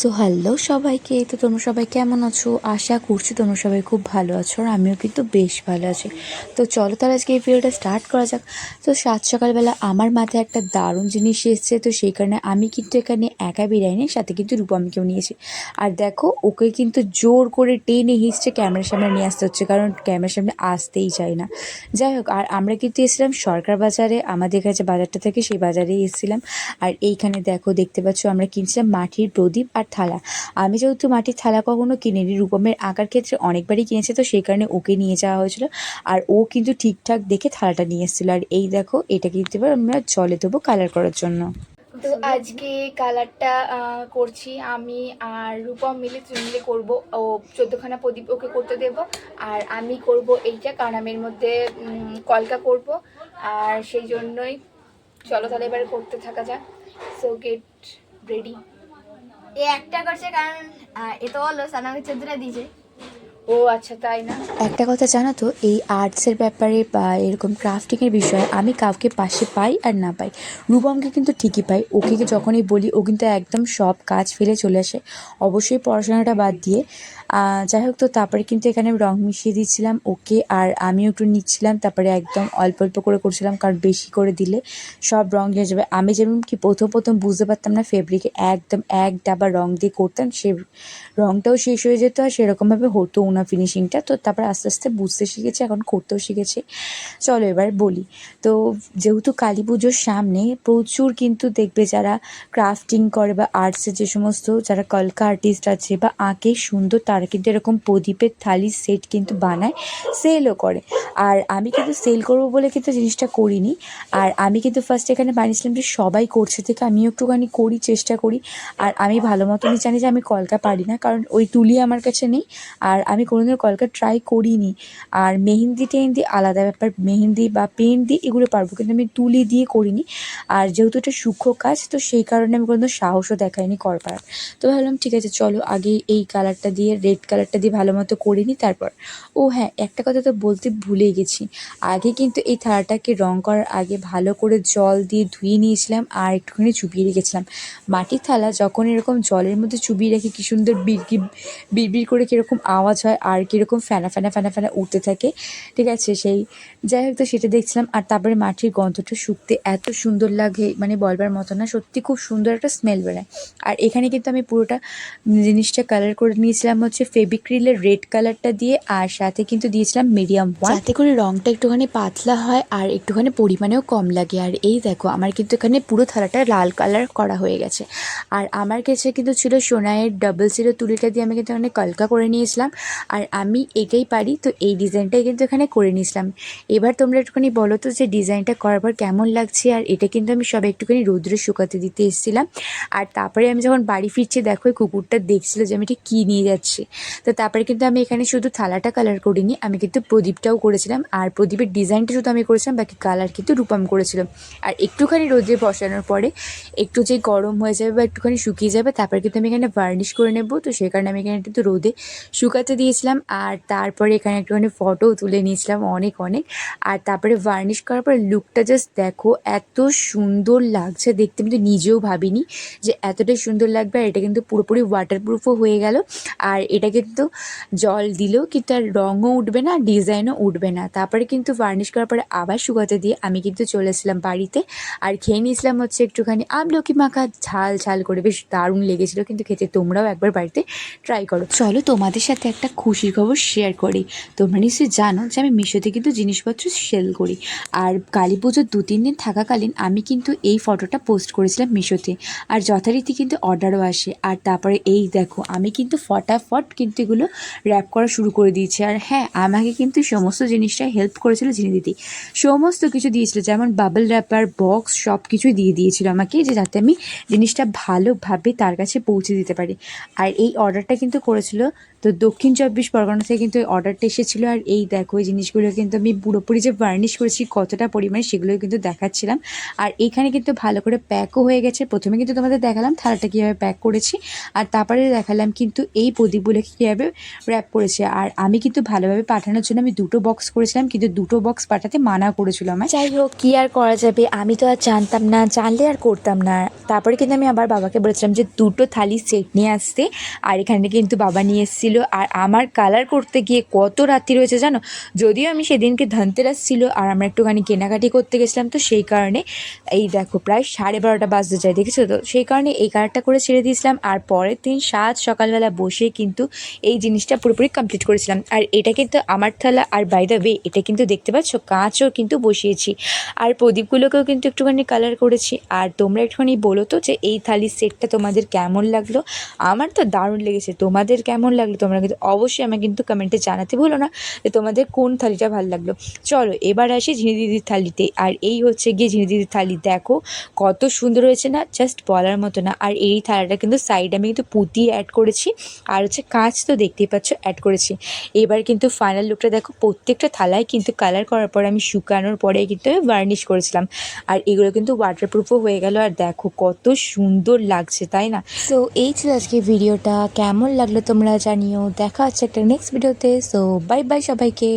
So hello সবাইকে। তো তোমরা সবাই কেমন আছো? আশা করছি তোমরা সবাই খুব ভালো আছো আর আমিও কিন্তু বেশ ভালো আছি। তো চলো তাহলে আজকে এই ভিডিওটা স্টার্ট করা যাক। তো সাত সকালবেলা আমার মাথায় একটা দারুণ জিনিস এসেছে। তো সেই কারণে আমি কিন্তু এখানে একা বেরাইনি সাথে কিন্তু রূপমিকেও নিয়েছি আর দেখো, ওকে কিন্তু জোর করে টেনে হিসছে ক্যামেরার সামনে নিয়ে আসতে হচ্ছে, কারণ ক্যামেরার সামনে আসতেই চায় না। যাই হোক, আর আমরা কিন্তু এসেছিলাম সরকার বাজারে। আমাদের কাছে বাজারটা থেকে, সেই বাজারেই এসেছিলাম। আর এইখানে দেখো, দেখতে পাচ্ছ আমরা কিনছিলাম মাটির প্রদীপ। আর থালা। আমি যেহেতু মাটির থালা কখনো কিনিনি, রূপমের আঁকার ক্ষেত্রে অনেকবারই কিনেছে, তো সেই কারণে ওকে নিয়ে যাওয়া হয়েছিল। আর ও কিন্তু ঠিকঠাক দেখে থালাটা নিয়ে এসেছিল। আর এই দেখো, এটা কিন্তু এবার আমরা জলে দেবো কালার করার জন্য। তো আজকে কালারটা করছি আমি আর রূপম মিলে মিলে করব। ও চোদ্দখানা প্রদীপ ওকে করতে দেব। আর আমি করব এইটা, কারণ আমি এর মধ্যে কলকা করব। আর সেই জন্যই, চলো তাহলে এবার করতে থাকা যাক। সো গেট রেডি এ একটা করছে কারণ এ তো হলো সানাকে চোদ্দটা দিয়েছে। ও আচ্ছা তাই না? একটা কথা জানো তো, এই আর্টসের ব্যাপারে বা এরকম ক্রাফটিংয়ের বিষয়ে আমি কাউকে পাশে পাই আর না পাই। রূপমকে কিন্তু ঠিকই পাই। ওকে যখনই বলি, ও কিন্তু একদম সব কাজ ফেলে চলে আসে। অবশ্যই পড়াশোনাটা বাদ দিয়ে। যাই হোক তো, তারপরে কিন্তু এখানে রং মিশিয়ে দিচ্ছিলাম ওকে, আর আমিও একটু নিচ্ছিলাম। তারপরে একদম অল্প অল্প করে করছিলাম, কারণ বেশি করে দিলে সব রং হয়ে যাবে। আমি যেমন কি প্রথম প্রথম বুঝতে পারতাম না ফেব্রিকে একদম এক ডাবা রং দিয়ে করতাম, সে রংটাও শেষ হয়ে যেত আর সেরকমভাবে হতো না ফিনিশিংটা তো তারপর আস্তে আস্তে বুঝতে শিখেছি, এখন করতেও শিখেছি। চলো এবার বলি। তো যেহেতু কালী পুজোর সামনে প্রচুর কিন্তু দেখবে যারা ক্রাফটিং করে বা আর্টসের যে সমস্ত, যারা কলকা আর্টিস্ট আছে বা আঁকে সুন্দর, তারা কিন্তু এরকম প্রদীপের থালির সেট কিন্তু বানায় সেলও করে। আর আমি কিন্তু সেল করব বলে কিন্তু জিনিসটা করিনি। আর আমি কিন্তু ফার্স্ট এখানে বানিয়েছিলাম যে সবাই করছে থেকে আমিও একটুখানি করি, চেষ্টা করি। আর আমি ভালো মতনই জানি যে আমি কলকা পারি না, কারণ ওই তুলি আমার কাছে নেই। আর আমি কোনোদিনও কলকা ট্রাই করিনি। আর মেহেন্দি টেহেন্দি আলাদা ব্যাপার। মেহেন্দি বা পেন দিয়ে এগুলো পারব, কিন্তু আমি তুলি দিয়ে করিনি। আর যেহেতু এটা সূক্ষ্ম কাজ, তো সেই কারণে আমি কোনো সাহসও দেখাইনি করবার। তো ভাবলাম, ঠিক আছে, চলো আগে এই কালারটা দিয়ে রেড কালারটা দিয়ে ভালো মতো করে নিই তারপর ও হ্যাঁ একটা কথা তো বলতে ভুলে গেছি। আগে কিন্তু এই থালাটাকে রং করার আগে ভালো করে জল দিয়ে ধুয়ে নিয়েছিলাম আর একটুখানি চুপিয়ে রেখেছিলাম। মাটির থালা যখন এরকম জলের মধ্যে চুবিয়ে রেখে কী সুন্দর বিড়কি বিড়বিড় করে কীরকম আওয়াজ হয় আর কীরকম ফ্যানা ফ্যানা ফ্যানা ফ্যানা উঠতে থাকে। ঠিক আছে, সেই যাই হোক তো সেটা দেখছিলাম। আর তারপরে মাটির গন্ধটা শুকতে এত সুন্দর লাগে মানে বলবার মতো না, সত্যি খুব সুন্দর একটা স্মেল বেরোয়। আর এখানে কিন্তু আমি পুরোটা জিনিসটা কালার করে নিয়েছিলাম হচ্ছে ফেবিক্রিলের রেড কালারটা দিয়ে, আর সাথে কিন্তু দিয়েছিলাম মিডিয়াম যাতে করে রঙটা একটুখানি পাতলা হয় আর একটুখানি পরিমাণেও কম লাগে। আর এই দেখো, আমার কিন্তু এখানে পুরো থালাটা লাল কালার করা হয়ে গেছে। আর আমার কাছে কিন্তু ছিল সোনায়ের ডাবল জিরো তুলিটা দিয়ে আমি কিন্তু এখানে কলকা করে নিয়েছিলাম। আর আমি এটাই পারি, তো এই ডিজাইনটাই কিন্তু এখানে করে নিয়েছিলাম। এবার তোমরা একটুখানি বলো তো যে ডিজাইনটা করার পর কেমন লাগছে? আর এটা কিন্তু আমি সব একটুখানি রৌদ্রে শুকাতে দিতে এসেছিলাম। আর তারপরে আমি যখন বাড়ি ফিরছি, দেখো কুকুরটা দেখছিল যে আমি এটা কী নিয়ে যাচ্ছি। তো তারপরে কিন্তু আমি এখানে শুধু থালাটা কালার করিনি, আমি কিন্তু প্রদীপটাও করেছিলাম। আর প্রদীপের ডিজাইনটা শুধু আমি করেছিলাম, বাকি কালার কিন্তু রূপাম করেছিলাম আর একটুখানি রোদে বসানোর পরে একটু যে গরম হয়ে যাবে বা একটুখানি শুকিয়ে যাবে, তারপরে কিন্তু আমি এখানে ভার্নিশ করে নেব। তো সেই কারণে আমি এখানে কিন্তু রোদে শুকাতে দিয়েছিলাম আর তারপরে এখানে একটুখানি ফটোও তুলে নিয়েছিলাম অনেক অনেক। আর তারপরে ভার্নিশ করার পর লুকটা জাস্ট দেখো, এত সুন্দর লাগছে দেখতে। আমি তো নিজেও ভাবিনি যে এতটাই সুন্দর লাগবে আর এটা কিন্তু পুরোপুরি ওয়াটারপ্রুফও হয়ে গেল। আর এটা কিন্তু জল দিলেও কিন্তু আর রঙও উঠবে না ডিজাইনও উঠবে না। তারপরে কিন্তু ভার্নিশ করার পরে আবার শুকাতে দিয়ে আমি কিন্তু চলে এসেছিলাম বাড়িতে। আর খেয়ে নিয়েছিলাম হচ্ছে একটুখানি আমলকি মাখা, ঝাল ঝাল করে। বেশ দারুণ লেগেছিলো কিন্তু খেতে। তোমরাও একবার বাড়িতে ট্রাই করো। চলো তোমাদের সাথে একটা খুশির খবর শেয়ার করি। তোমরা নিশ্চয়ই জানো যে আমি মিশোতে কিন্তু জিনিসপত্র সেল করি। আর কালী পুজোর দু, তিন দিন থাকাকালীন আমি কিন্তু এই ফটোটা পোস্ট করেছিলাম মিশোতে। আর যথারীতি কিন্তু অর্ডারও আসে। আর তারপরে এই দেখো, আমি কিন্তু ফটাফট কিন্তু এগুলো র্যাপ করা শুরু করে দিয়েছি। আর হ্যাঁ আমাকে কিন্তু সমস্ত জিনিসটা হেল্প করেছিল জিনি দিদি। সমস্ত কিছু দিয়েছিল, যেমন বাবল র্যাপার বক্স সব কিছুই দিয়ে দিয়েছিল আমাকে যে যাতে আমি জিনিসটা ভালোভাবে তার কাছে পৌঁছে দিতে পারি। আর এই অর্ডারটা কিন্তু করেছিল তো দক্ষিণ চব্বিশ চব্বিশ পরগনা থেকে কিন্তু অর্ডারটা এসেছিল। আর এই দেখো, এই জিনিসগুলো কিন্তু আমি পুরোপুরি যে বার্নিশ করেছি, কতটা পরিমাণে সেগুলোই কিন্তু দেখাচ্ছিলাম। আর এখানে কিন্তু ভালো করে প্যাকও হয়ে গেছে। প্রথমে কিন্তু তোমাদের দেখালাম, থালাটা কীভাবে প্যাক করেছি। আর তারপরে দেখালাম কিন্তু এই প্রদীপগুলোকে কীভাবে র্যাপ করেছে। আর আমি কিন্তু ভালোভাবে পাঠানোর জন্য আমি দুটো বক্স করেছিলাম, কিন্তু দুটো বক্স পাঠাতে মানা করেছিল আমার যাই হোক, কী আর করা যাবে? আমি তো আর জানতাম না, জানলে আর করতাম না। তারপরে কিন্তু আমি আবার বাবাকে বলেছিলাম যে দুটো থালি সেট নিয়ে আসতে। আর এখানে কিন্তু বাবা নিয়ে এসেছিল। আর আমার কালার করতে গিয়ে কত রাত্রি রয়েছে জানো? যদিও আমি সেদিনকে ধনতেরাস ছিল আর আমরা একটুখানি কেনাকাটি করতে গেছিলাম, তো সেই কারণে এই দেখো প্রায় সাড়ে বারোটা বাজতে যায়, দেখেছ তো? সেই কারণে এই কালারটা করে ছেড়ে দিয়েছিলাম আর পরের দিন সাত সকালবেলা বসে কিন্তু এই জিনিসটা পুরোপুরি কমপ্লিট করেছিলাম। আর এটা কিন্তু আমার থালা আর বাই দ্য ওয়ে এটা কিন্তু দেখতে পাচ্ছ, কাঁচও কিন্তু বসিয়েছি। আর প্রদীপগুলোকেও কিন্তু একটুখানি কালার করেছি। আর তোমরা একটুখানি বলো তো যে এই থালির সেটটা তোমাদের কেমন লাগল? আমার তো দারুণ লেগেছে। তোমাদের কেমন লাগল? তোমরা কিন্তু অবশ্যই আমাকে কিন্তু কমেন্টে জানাতে ভুলো না যে তোমাদের কোন থালিটা ভালো লাগল। চলো, এবার আসি ঝিনি দিদির থালিতে। আর এই হচ্ছে গিয়ে ঝিনি দিদির থালি। দেখো, কত সুন্দর হয়েছে না? জাস্ট বলার মতো না। আর এই থালাটা কিন্তু সাইডে আমি কিন্তু পুঁতি অ্যাড করেছি। আর হচ্ছে কাঁচ তো দেখতেই পাচ্ছ অ্যাড করেছি। এবার কিন্তু ফাইনাল লুকটা দেখো, প্রত্যেকটা থালায় কিন্তু কালার করার পর আমি শুকানোর পরে কিন্তু আমি বার্নিশ করেছিলাম। আর এগুলো কিন্তু ওয়াটারপ্রুফও হয়ে গেল। আর দেখো, কত সুন্দর লাগছে, তাই না? তো এই ছিল আজকে ভিডিওটা কেমন লাগল তোমরা জানিও। দেখা হচ্ছে একটা নেক্সট ভিডিওতে সো বাই বাই সবাইকে।